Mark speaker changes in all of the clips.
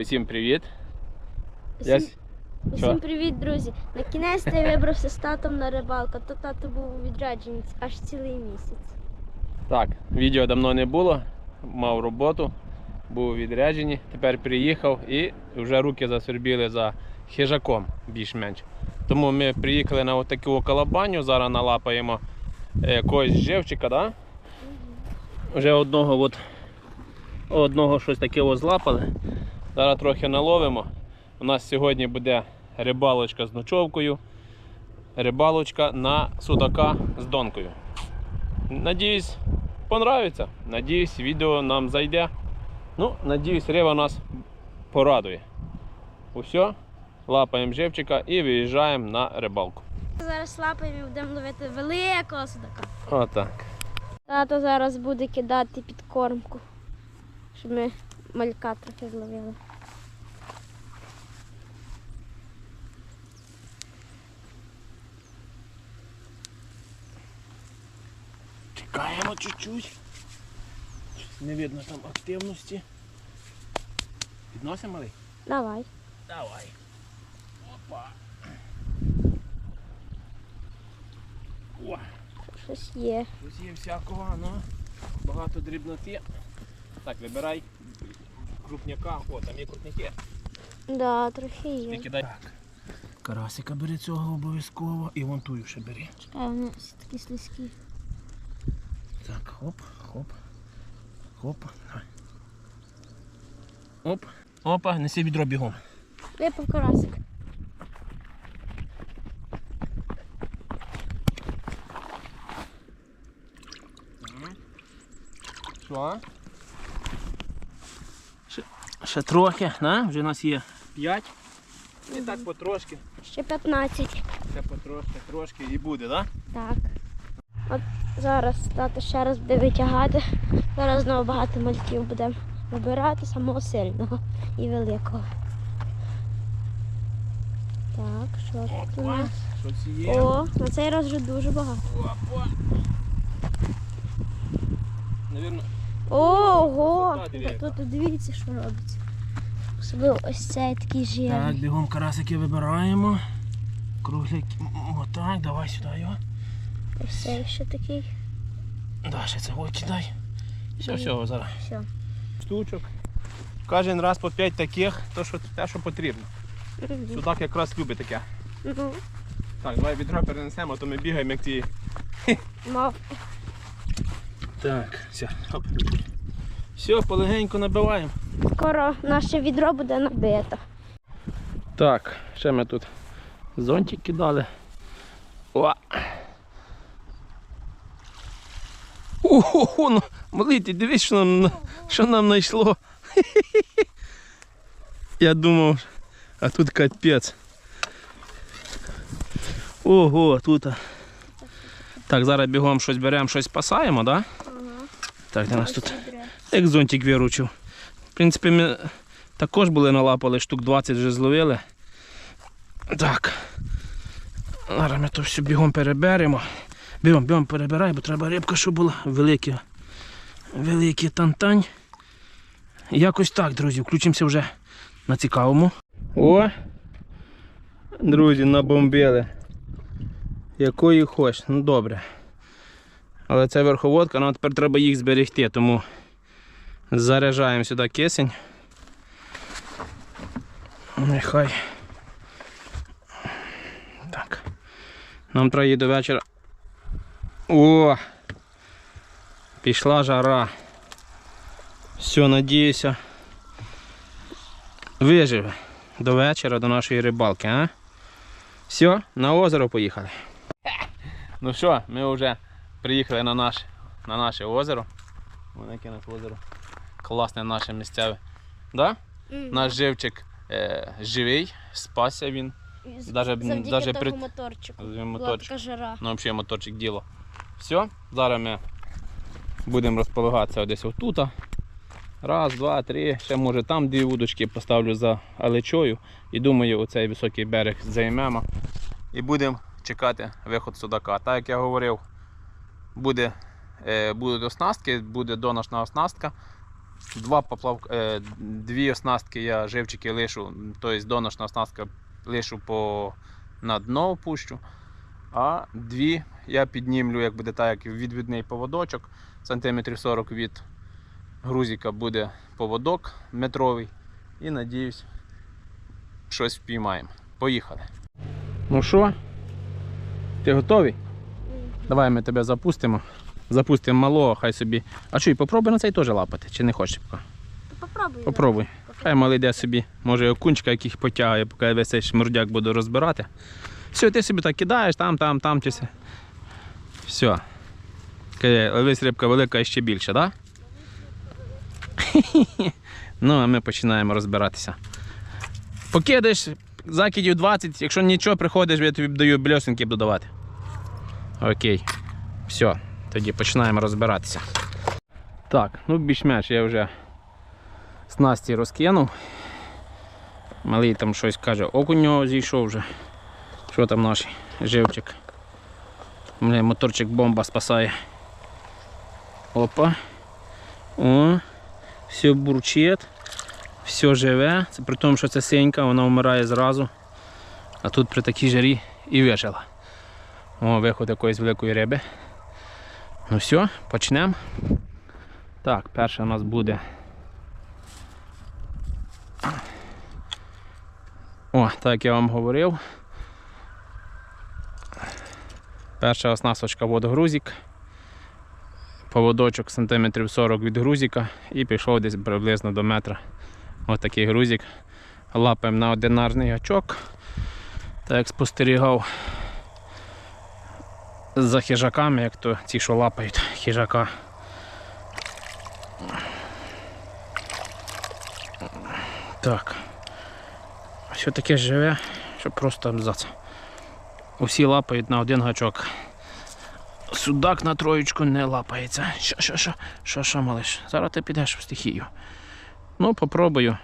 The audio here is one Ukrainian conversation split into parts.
Speaker 1: Всім привіт.
Speaker 2: Всім, всім привіт, друзі! На кінець я вибрався з татом на рибалку. То тато був у відрядженні аж цілий місяць.
Speaker 1: Так, відео давно не було, мав роботу, був у відрядженні, тепер приїхав і вже руки засвербіли за хижаком більш-менш. Тому ми приїхали на таку колобаню, зараз налапаємо е, якогось живчика, да? Вже одного от, одного щось таке злапали. Зараз трохи наловимо. У нас сьогодні буде рибалочка з ночовкою, рибалочка на судака з донкою. Надіюсь, понравиться. Надіюсь, відео нам зайде. Ну, надіюсь, риба нас порадує. Усе, лапаємо живчика і виїжджаємо на рибалку.
Speaker 2: Зараз лапаємо і будемо ловити великого судака.
Speaker 1: Отак.
Speaker 2: Тато зараз буде кидати підкормку, щоб ми малька трохи зловили.
Speaker 1: Чекаємо чуть-чуть. Не видно там активності. Підносимо малий?
Speaker 2: Давай.
Speaker 1: Давай. Опа. О,
Speaker 2: Щось є.
Speaker 1: тут є всякого, ну, багато дрібноти. Так, вибирай крупняка. О, там є крупняки.
Speaker 2: Да, трохи є.
Speaker 1: Кидай. Так. Карасика бери цього обов'язково і вон тую ще бери.
Speaker 2: Чекай, вони всі такі слизькі.
Speaker 1: Так, хоп, хоп, хоп. давай. Оп. Опа, неси відро бігом.
Speaker 2: Випав карасик.
Speaker 1: Що? Ще, трохи, на? вже у нас є 5. І так потрошки,
Speaker 2: Ще 15.
Speaker 1: ще потрошки, трошки і буде, так?
Speaker 2: Так. От зараз тато ще раз буде витягати. Зараз знову багато мальків будемо вибирати самого сильного і великого. Так, що тут у нас?
Speaker 1: Щось є.
Speaker 2: О, на цей раз вже дуже багато.
Speaker 1: Опа. Навірно,
Speaker 2: Ого! Тут дивіться, що робиться. Особливо ось цей такий
Speaker 1: Так, бігом карасики вибираємо. Кругляк. Отак, давай сюди його.
Speaker 2: Ось цей ще такий.
Speaker 1: Да, ще це ой, кидай. Все, все, зараз.
Speaker 2: Все.
Speaker 1: Штучок. Кожен раз по 5 таких, то що те, що потрібно. Судак якраз любить таке.
Speaker 2: Ну,
Speaker 1: Так, давай відро перенесемо, а то ми бігаємо як ті.
Speaker 2: мав.
Speaker 1: Так, все, хоп. Все, полегенько набиваємо.
Speaker 2: Скоро наше відро буде набито.
Speaker 1: Так, ще ми тут зонтик кидали. О! Ого, ну, малий, ти дивись, що нам, що нам знайшло. Я думав, а тут капець. Ого, тут. Так, зараз бігом щось беремо, щось спасаємо, так? Да? Так, де нас тут? Як зонтик виручив. В принципі, ми також були налапали, штук 20 вже зловили. Так. Зараз ми то все бігом переберемо. Бігом, бігом перебирай, бо треба рибка, щоб була велика. Великий тантань. Якось так, друзі, включимося вже на цікавому. О! Друзі, набомбили. Якої хоч, ну добре. Але це верховодка, нам тепер треба їх зберегти, тому заряджаємо сюди кисень. Нехай. Так. Нам треба її до вечора. О! Пішла жара. Все, надіюся. Виживе до вечора, до нашої рибалки, а? Все, на озеро поїхали. Ну що, ми вже приїхали на наше, на наше озеро. Воно яке наше озеро. Класне наше місцеве. Да? Наш живчик е, живий, спасся він. даже-
Speaker 2: Завдяки
Speaker 1: даже при-
Speaker 2: моторчику. Така жара.
Speaker 1: Ну, взагалі моторчик діло. Все, зараз ми будемо розполагатися десь отут. Раз, два, три. Ще може там дві вудочки поставлю за алечою. І думаю, оцей високий берег займемо. І будемо чекати виход судака. Так як я говорив, буде, е, будуть оснастки, буде доношна оснастка. Два поплавка, е, дві оснастки я живчики лишу, тобто доношна оснастка лишу по на дно пущу. А дві я піднімлю, як буде так, як відвідний поводочок, сантиметрів 40 від грузика буде поводок метровий. І надіюсь, щось впіймаємо. Поїхали. Ну що? Ти готовий? Давай ми тебе запустимо. Запустимо малого, хай собі. А що, і попробуй на цей теж лапати, чи не хочеш поки?
Speaker 2: Попробуй.
Speaker 1: Попробуй. Хай малий йде собі, може окунчика яких потягає, поки я весь цей шмурдяк буду розбирати. Все, ти собі так кидаєш, там, там, там, чи все. Все. Ловись рибка велика і ще більше, так? Да? ну, а ми починаємо розбиратися. Покидаєш закидів 20, якщо нічого приходиш, я тобі даю бльосинки додавати. Окей. Все, тоді починаємо розбиратися. Так, ну більш-менш я вже снасті розкинув. Малий там щось каже, окунь нього зійшов вже. Що там наш живчик? Мене моторчик бомба спасає. Опа. О, все бурчить, все живе. Це при тому, що це синька, вона вмирає зразу. А тут при такій жарі і вижила. О, виход якоїсь великої риби. Ну все, почнемо. Так, перша у нас буде О, так як я вам говорив. Перша оснасточка водогрузик. Поводочок сантиметрів 40 від грузика і пішов десь приблизно до метра. Ось такий грузик. Лапаємо на одинарний гачок. Так як спостерігав за хижаками, як то ті, що лапають хижака. Так. Що таке живе, що просто абзац. Усі лапають на один гачок. Судак на троєчку не лапається. Що, що, що, що, що, малиш? Зараз ти підеш в стихію. Ну, попробую.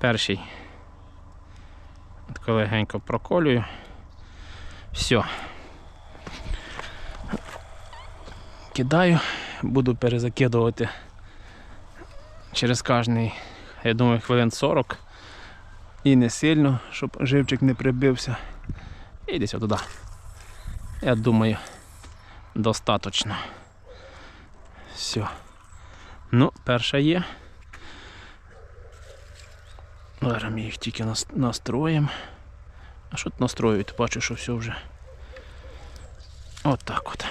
Speaker 1: Перший. От легенько проколюю. Все. Кидаю, буду перезакидувати через кожний, я думаю, хвилин 40. І не сильно, щоб живчик не прибився. І десь отуди. Я думаю, достаточно. Все. Ну, перша є. Зараз ми їх тільки настроїмо. А що тут настроюють? Бачу, що все вже. От так от.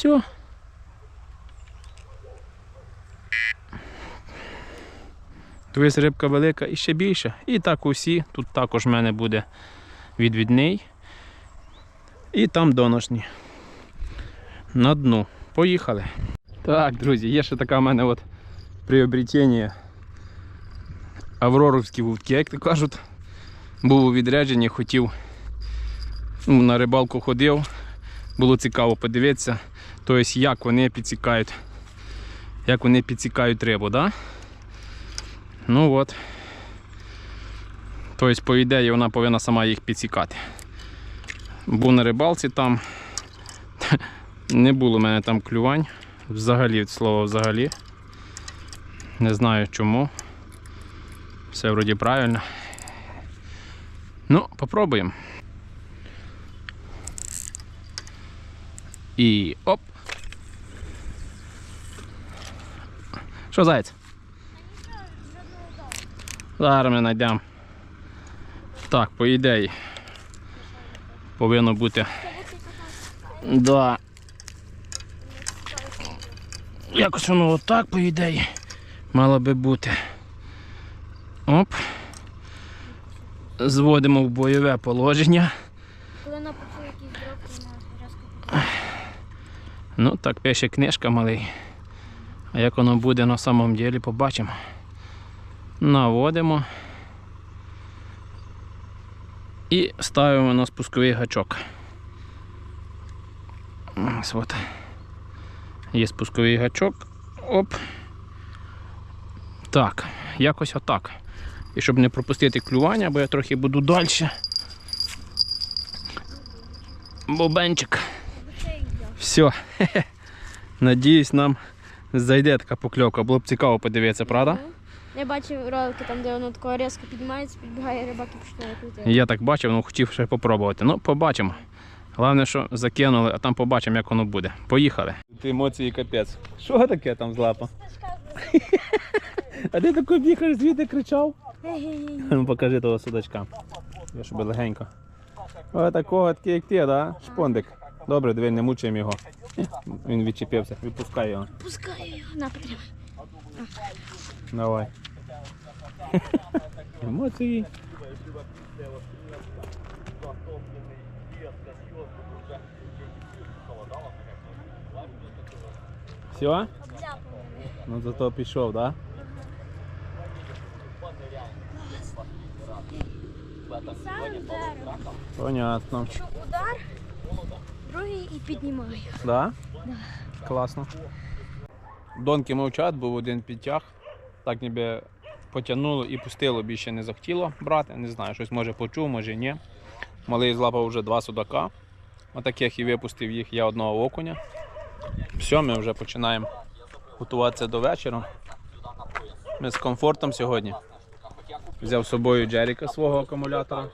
Speaker 1: Все. Дивись, рибка велика і ще більше. І так усі. Тут також в мене буде відвідний. І там доношні. На дну. Поїхали. Так, друзі, є ще така в мене от приобретення. Авроровські вудки, як то кажуть. Був у відрядженні, хотів ну, на рибалку ходив. Було цікаво подивитися, тобто як вони підсікають, як вони підсікають рибу, да? Ну от. Тобто, по ідеї, вона повинна сама їх підсікати. Був на рибалці там. Не було в мене там клювань. Взагалі, від слова взагалі. Не знаю чому. Все вроді правильно. Ну, попробуємо. І оп. Що заяць? Зараз ми знайдемо. Так, по ідеї. Повинно бути. Да. Якось воно отак, по ідеї. Мало би бути. Оп. Зводимо в бойове положення.
Speaker 2: Коли на якийсь дроб, то на різко
Speaker 1: Ну, так пише книжка малий. А як воно буде на самом ділі, побачимо. Наводимо. І ставимо на спусковий гачок. Ось от. Є спусковий гачок. Оп. Так, якось отак. І щоб не пропустити клювання, бо я трохи буду далі. Бобенчик. Все. Надіюсь, нам зайде така покльовка. Було б цікаво подивитися, правда?
Speaker 2: Я бачив ролики там, де воно тако різко піднімається, підбігає рибак і починає крутити.
Speaker 1: Я так бачив, ну хотів ще попробувати. Ну, побачимо. Головне, що закинули, а там побачимо, як воно буде. Поїхали. Ти емоції капець. Що таке там з лапа? А ти такий бігаєш, звідти кричав? Ну покажи того судачка. Я щоб легенько. О, такого такий, як ти, да? Шпондик. Добре, диви, не мучаємо його. Він відчепився, відпускай його.
Speaker 2: Пускаю його на потримай.
Speaker 1: Давай. Емоції. Все? Ну зато пішов, да?
Speaker 2: Сам дерево.
Speaker 1: Понятно.
Speaker 2: Чу удар, Другий і піднімаю.
Speaker 1: Да? Класно. Донки мовчать, був один підтяг. Так ніби потягнуло і пустило, більше не захотіло брати. Не знаю, щось може почув, може ні. Малий злапав вже два судака. Отаких і випустив їх я одного окуня. Все, ми вже починаємо готуватися до вечора. Ми з комфортом сьогодні. Взяв з собою Джеріка свого акумулятора.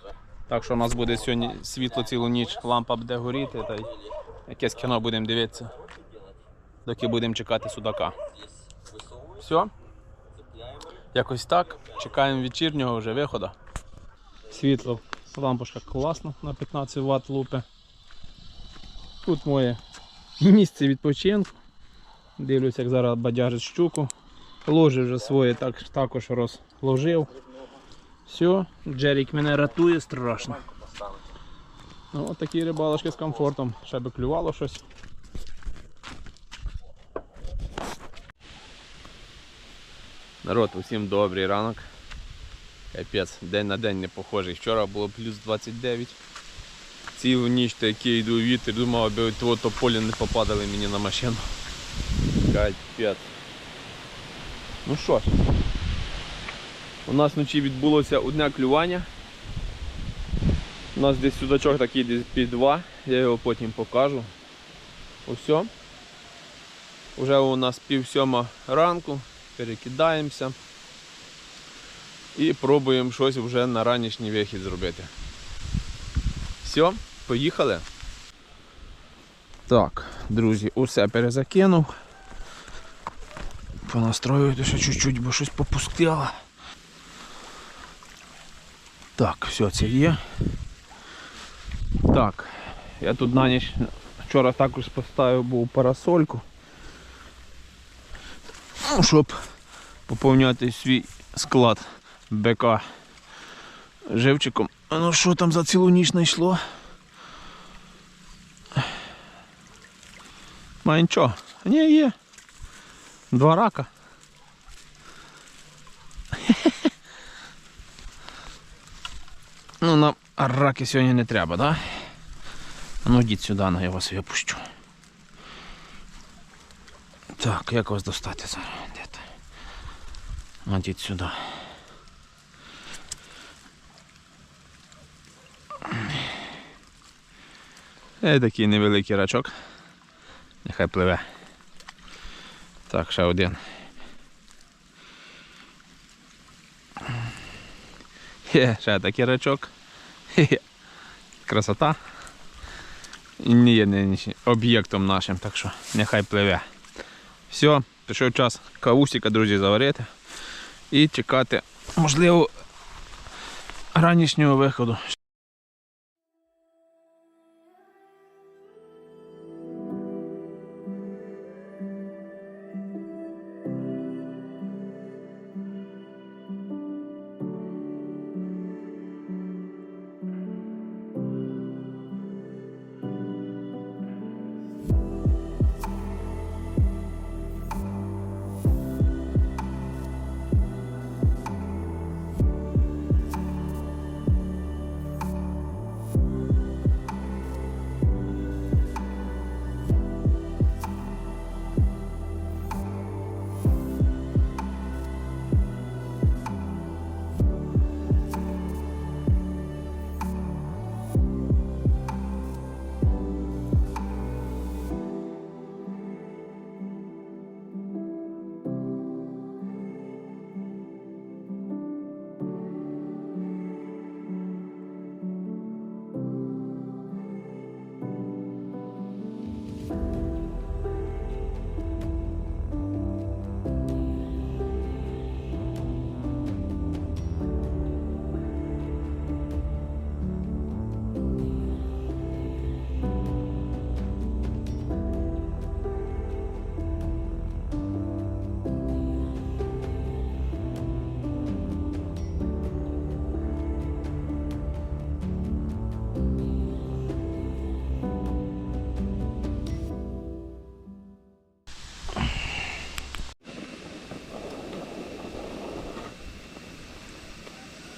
Speaker 1: Так що у нас буде сьогодні світло цілу ніч, лампа буде горіти, та якесь кіно будемо дивитися, доки будемо чекати судака. Все. Якось так. Чекаємо вечірнього вже виходу. Світло, лампочка класна на 15 Вт лупи. Тут моє місце відпочинку. Дивлюся, як зараз бадяжить щуку. Ложи вже своє так, також розложив. Все, Джерік мене рятує страшно. Ну, от такі рибалочки з комфортом. Ще би клювало щось. Народ, усім добрий ранок. Капець, день на день не похожий. Вчора було плюс 29. Цілу ніч такий йду вітер, думав, аби того тополі не попадали мені на машину. Капець. Ну що ж, у нас вночі відбулося одне клювання. У нас десь судачок такий десь під два, я його потім покажу. Усе. Уже у нас пів сьома ранку, перекидаємося і пробуємо щось вже на ранішній вихід зробити. Все, поїхали. Так, друзі, усе перезакинув. Понастроювати ще чуть-чуть, бо щось попустило. Так, все, це є. Так, я тут на ніч вчора також поставив був парасольку. Ну, щоб поповняти свій склад БК живчиком. Ну що там за цілу ніч знайшло? Має нічого. Ні, є. Два рака. Ну, нам раки сьогодні не треба, да? Ну, йдіть сюди, на я вас випущу. Так, як вас достати зараз? Де то? Ну, Йдіть сюди. Е, такий невеликий рачок. Нехай пливе. Так, ще один. Є, ще такий рачок. Красота. І не є не об'єктом нашим, так що нехай пливе. Все, прийшов час кавусика, друзі, заварити. І чекати, можливо, ранішнього виходу.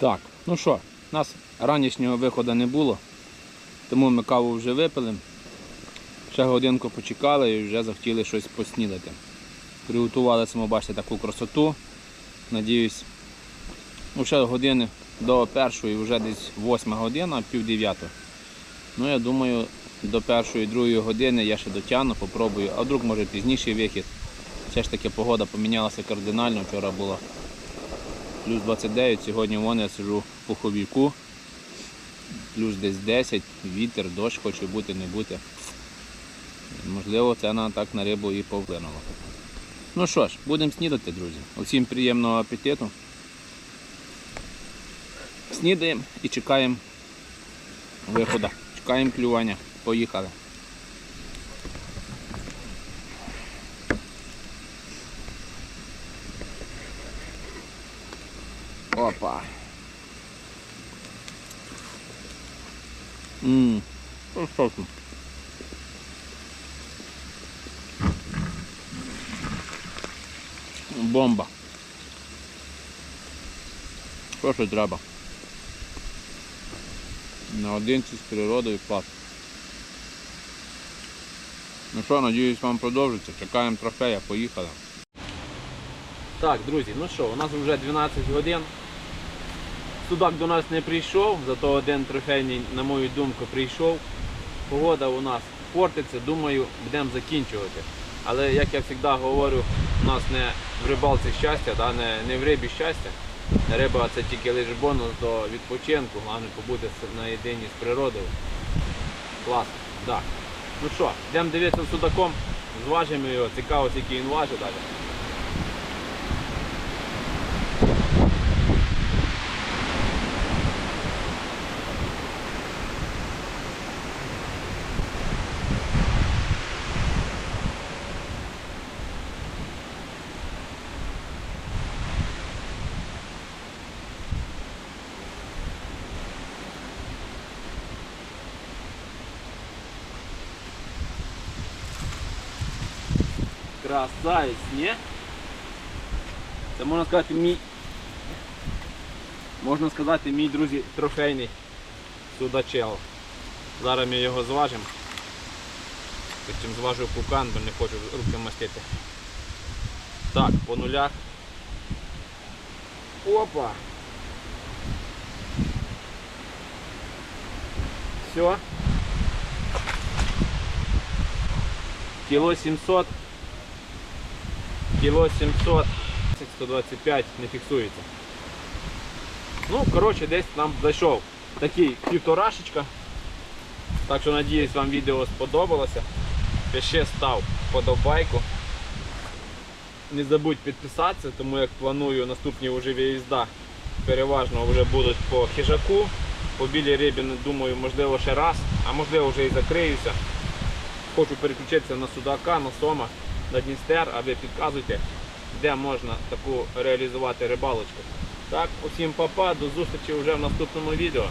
Speaker 1: Так, ну що, у нас ранішнього виходу не було, тому ми каву вже випили. Ще годинку почекали і вже захотіли щось поснідати. Приготували саму, бачите, таку красоту. Надіюсь, ну, ще години до першої, вже десь восьма година, пів дев'ятого. Ну, я думаю, до першої, другої години я ще дотягну, попробую, а вдруг може пізніший вихід. Все ж таки погода помінялася кардинально. Вчора було плюс 29, сьогодні вон я сижу в пуховіку, плюс десь 10, вітер, дощ хоче бути, не бути. Можливо, це на так на рибу і повлинуло. Ну що ж, будемо снідати, друзі. Усім приємного апетиту. Снідаємо і чекаємо виходу. Чекаємо клювання. Поїхали. Опа. Ммм, вкусно. Бомба. Що ще треба? Наодинці з природою клас. Ну що, надіюсь, вам подобається. Чекаємо трофея, поїхали. Так, друзі, ну що, у нас вже 12 годин. Судак до нас не прийшов, зато один трофейний, на мою думку, прийшов. Погода у нас портиться, думаю, будемо закінчувати. Але як я завжди говорю, у нас не в рибалці щастя, да, не, не в рибі щастя. Риба це тільки лише бонус до відпочинку, головне побути с- наєдині з природою. Класно. Да. Ну що, йдемо дивитися судаком, зважимо його, цікаво, скільки він важить далі. Красавець, ні? Це можна сказати мій. Можна сказати мій друзі трофейний судачел. Зараз ми його зважимо. Потім зважу пукан, бо не хочу руки мастити. Так, по нулях. Опа! Все. Кіло 700. Кіло 700, 125 не фіксується. Ну, коротше, десь нам зайшов такий півторашечка. Так що надіюсь вам відео сподобалося. Я Ще став подобайку. Не забудь підписатися, тому як планую наступні вже виїзда переважно вже будуть по хижаку. По білій рибі, думаю, можливо ще раз, а можливо вже і закриюся. Хочу переключитися на судака, на сома, на Дністер, а ви підказуйте, де можна таку реалізувати рибалочку. Так, усім папа, до зустрічі вже в наступному відео.